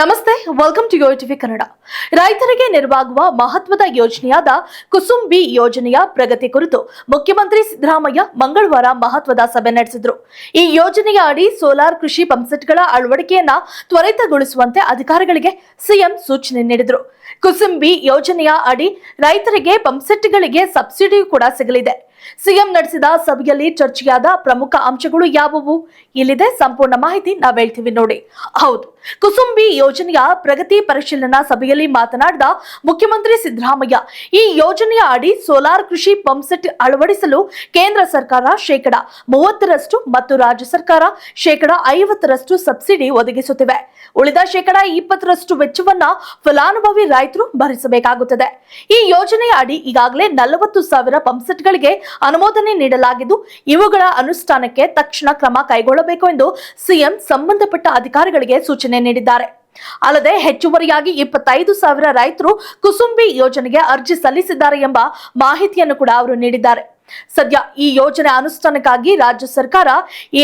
ನಮಸ್ತೆ welcome to TV Kannada ರೈತರಿಗೆ ನೆರವಾಗುವ ಮಹತ್ವದ ಯೋಜನೆಯಾದ ಕುಸುಂಬಿ ಯೋಜನೆಯ ಪ್ರಗತಿ ಕುರಿತು ಮುಖ್ಯಮಂತ್ರಿ ಸಿದ್ದರಾಮಯ್ಯ ಮಂಗಳವಾರ ಮಹತ್ವದ ಸಭೆ ನಡೆಸಿದರು. ಈ ಯೋಜನೆಯ ಅಡಿ ಸೋಲಾರ್ ಕೃಷಿ ಪಂಪ್ಸೆಟ್ಗಳ ಅಳವಡಿಕೆಯನ್ನ ತ್ವರಿತಗೊಳಿಸುವಂತೆ ಅಧಿಕಾರಿಗಳಿಗೆ ಸಿಎಂ ಸೂಚನೆ ನೀಡಿದರು. ಕುಸುಂಬಿ ಯೋಜನೆಯ ಅಡಿ ರೈತರಿಗೆ ಪಂಪ್ಸೆಟ್ಗಳಿಗೆ ಸಬ್ಸಿಡಿಯೂ ಕೂಡ ಸಿಗಲಿದೆ. ಸಿಎಂ ನಡೆಸಿದ ಸಭೆಯಲ್ಲಿ ಚರ್ಚೆಯಾದ ಪ್ರಮುಖ ಅಂಶಗಳು ಯಾವುವು? ಇಲ್ಲಿದೆ ಸಂಪೂರ್ಣ ಮಾಹಿತಿ ನಾವ್ ಹೇಳ್ತೀವಿ ನೋಡಿ. ಹೌದು, ಕುಸುಂಬಿ ಯೋಜನೆಯ ಪ್ರಗತಿ ಪರಿಶೀಲನಾ ಸಭೆಯಲ್ಲಿ ಮಾತನಾಡಿದ ಮುಖ್ಯಮಂತ್ರಿ ಸಿದ್ದರಾಮಯ್ಯ, ಈ ಯೋಜನೆಯ ಅಡಿ ಸೋಲಾರ್ ಕೃಷಿ ಪಂಪ್ಸೆಟ್ ಅಳವಡಿಸಲು ಕೇಂದ್ರ ಸರ್ಕಾರ ಶೇಕಡ ಮೂವತ್ತರಷ್ಟು ಮತ್ತು ರಾಜ್ಯ ಸರ್ಕಾರ ಶೇಕಡ ಐವತ್ತರಷ್ಟು ಸಬ್ಸಿಡಿ ಒದಗಿಸುತ್ತಿವೆ. ಉಳಿದ ಶೇಕಡ ಇಪ್ಪತ್ತರಷ್ಟು ವೆಚ್ಚವನ್ನ ಫಲಾನುಭವಿ ರೈತರು ಭರಿಸಬೇಕಾಗುತ್ತದೆ. ಈ ಯೋಜನೆಯ ಅಡಿ ಈಗಾಗಲೇ ನಲವತ್ತು ಸಾವಿರ ಪಂಪ್ಸೆಟ್ಗಳಿಗೆ ಅನುಮೋದನೆ ನೀಡಲಾಗಿದ್ದು, ಇವುಗಳ ಅನುಷ್ಠಾನಕ್ಕೆ ತಕ್ಷಣ ಕ್ರಮ ಕೈಗೊಳ್ಳಬೇಕು ಎಂದು ಸಿಎಂ ಸಂಬಂಧಪಟ್ಟ ಅಧಿಕಾರಿಗಳಿಗೆ ಸೂಚನೆ ನೀಡಿದ್ದಾರೆ. ಅಲ್ಲದೆ, ಹೆಚ್ಚುವರಿಯಾಗಿ ಇಪ್ಪತ್ತೈದು ಸಾವಿರ ರೈತರು ಕುಸುಂಬಿ ಯೋಜನೆಗೆ ಅರ್ಜಿ ಸಲ್ಲಿಸಿದ್ದಾರೆ ಎಂಬ ಮಾಹಿತಿಯನ್ನು ಕೂಡ ಅವರು ನೀಡಿದ್ದಾರೆ. ಸದ್ಯ ಈ ಯೋಜನೆ ಅನುಷ್ಠಾನಕ್ಕಾಗಿ ರಾಜ್ಯ ಸರ್ಕಾರ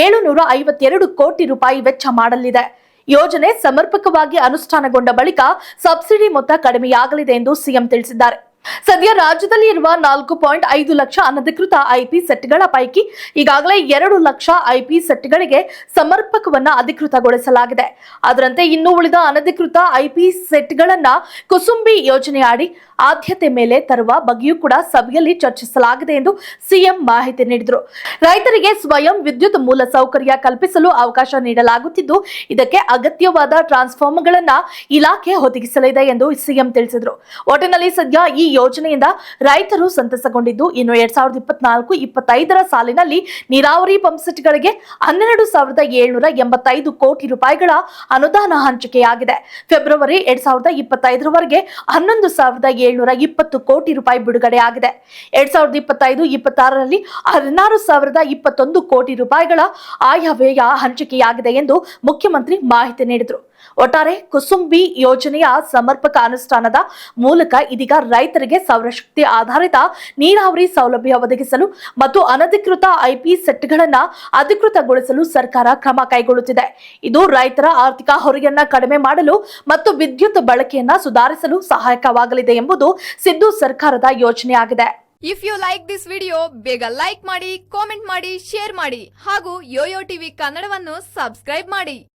ಏಳುನೂರ ಐವತ್ತೆರಡು ಕೋಟಿ ರೂಪಾಯಿ ವೆಚ್ಚ ಮಾಡಲಿದೆ. ಯೋಜನೆ ಸಮರ್ಪಕವಾಗಿ ಅನುಷ್ಠಾನಗೊಂಡ ಬಳಿಕ ಸಬ್ಸಿಡಿ ಮೊತ್ತ ಕಡಿಮೆಯಾಗಲಿದೆ ಎಂದು ಸಿಎಂ ತಿಳಿಸಿದ್ದಾರೆ. ಸದ್ಯ ರಾಜ್ಯದಲ್ಲಿ ಇರುವ ನಾಲ್ಕು ಪಾಯಿಂಟ್ ಐದು ಲಕ್ಷ ಅನಧಿಕೃತ ಐಪಿ ಸೆಟ್ಗಳ ಪೈಕಿ ಈಗಾಗಲೇ ಎರಡು ಲಕ್ಷ ಐಪಿ ಸೆಟ್ಗಳಿಗೆ ಸಮರ್ಪಕವನ್ನ ಅಧಿಕೃತಗೊಳಿಸಲಾಗಿದೆ. ಅದರಂತೆ ಇನ್ನು ಉಳಿದ ಅನಧಿಕೃತ ಐಪಿ ಸೆಟ್ಗಳನ್ನ ಕುಸುಂಬಿ ಯೋಜನೆಯಡಿ ಆದ್ಯತೆ ಮೇಲೆ ತರುವ ಬಗ್ಗೆಯೂ ಕೂಡ ಸಭೆಯಲ್ಲಿ ಚರ್ಚಿಸಲಾಗಿದೆ ಎಂದು ಸಿಎಂ ಮಾಹಿತಿ ನೀಡಿದರು. ರೈತರಿಗೆ ಸ್ವಯಂ ವಿದ್ಯುತ್ ಮೂಲ ಸೌಕರ್ಯ ಕಲ್ಪಿಸಲು ಅವಕಾಶ ನೀಡಲಾಗುತ್ತಿದ್ದು, ಇದಕ್ಕೆ ಅಗತ್ಯವಾದ ಟ್ರಾನ್ಸ್ಫಾರ್ಮರ್ಗಳನ್ನ ಇಲಾಖೆ ಒದಗಿಸಲಿದೆ ಎಂದು ಸಿಎಂ ತಿಳಿಸಿದರು. ಒಟ್ಟಿನಲ್ಲಿ ಸದ್ಯ ಈ ಯೋಜನೆಯಿಂದ ರೈತರು ಸಂತಸಗೊಂಡಿದ್ದು. ಇನ್ನು ಎರಡ್ ಸಾವಿರದ ಇಪ್ಪತ್ನಾಲ್ಕು, ಇಪ್ಪತ್ತೈದರ ಸಾಲಿನಲ್ಲಿ ನೀರಾವರಿ ಪಂಪ್ಸೆಟ್ಗಳಿಗೆ ಹನ್ನೆರಡು ಸಾವಿರದ ಏಳ್ನೂರ ಎಂಬತ್ತೈದು ಕೋಟಿ ರೂಪಾಯಿಗಳ ಅನುದಾನ ಹಂಚಿಕೆಯಾಗಿದೆ. ಫೆಬ್ರವರಿ ಎರಡ್ ಸಾವಿರದ ಇಪ್ಪತ್ತೈದರವರೆಗೆ ಹನ್ನೊಂದು ಸಾವಿರದ ಏಳ್ನೂರ ಇಪ್ಪತ್ತು ಕೋಟಿ ರೂಪಾಯಿ ಬಿಡುಗಡೆಯಾಗಿದೆ. ಎರಡ್ ಸಾವಿರದ ಇಪ್ಪತ್ತೈದು, ಇಪ್ಪತ್ತಾರರಲ್ಲಿ ಹದಿನಾರು ಸಾವಿರದ ಇಪ್ಪತ್ತೊಂದು ಕೋಟಿ ರೂಪಾಯಿಗಳ ಆಯವ್ಯಯ ಹಂಚಿಕೆಯಾಗಿದೆ ಎಂದು ಮುಖ್ಯಮಂತ್ರಿ ಮಾಹಿತಿ ನೀಡಿದರು. ಒಟ್ಟಾರೆ ಕುಸುಂಬಿ ಯೋಜನೆಯ ಸಮರ್ಪಕ ಅನುಷ್ಠಾನದ ಮೂಲಕ ಇದೀಗ ರೈತರಿಗೆ ಸೌರಶಕ್ತಿ ಆಧಾರಿತ ನೀರಾವರಿ ಸೌಲಭ್ಯ ಒದಗಿಸಲು ಮತ್ತು ಅನಧಿಕೃತ ಐಪಿ ಸೆಟ್ಗಳನ್ನು ಅಧಿಕೃತಗೊಳಿಸಲು ಸರ್ಕಾರ ಕ್ರಮ ಕೈಗೊಳ್ಳುತ್ತಿದೆ. ಇದು ರೈತರ ಆರ್ಥಿಕ ಹೊರೆಯನ್ನ ಕಡಿಮೆ ಮಾಡಲು ಮತ್ತು ವಿದ್ಯುತ್ ಬಳಕೆಯನ್ನ ಸುಧಾರಿಸಲು ಸಹಾಯಕವಾಗಲಿದೆ ಎಂಬುದು ಸಿದ್ದು ಸರ್ಕಾರದ ಯೋಜನೆಯಾಗಿದೆ. If you like this video ಬೇಗ ಲೈಕ್ ಮಾಡಿ ಕಾಮೆಂಟ್ ಮಾಡಿ ಶೇರ್ ಮಾಡಿ ಹಾಗೂ ಯೋಯೋ ಟಿವಿ ಕನ್ನಡವನ್ನು ಸಬ್ಸ್ಕ್ರೈಬ್ ಮಾಡಿ.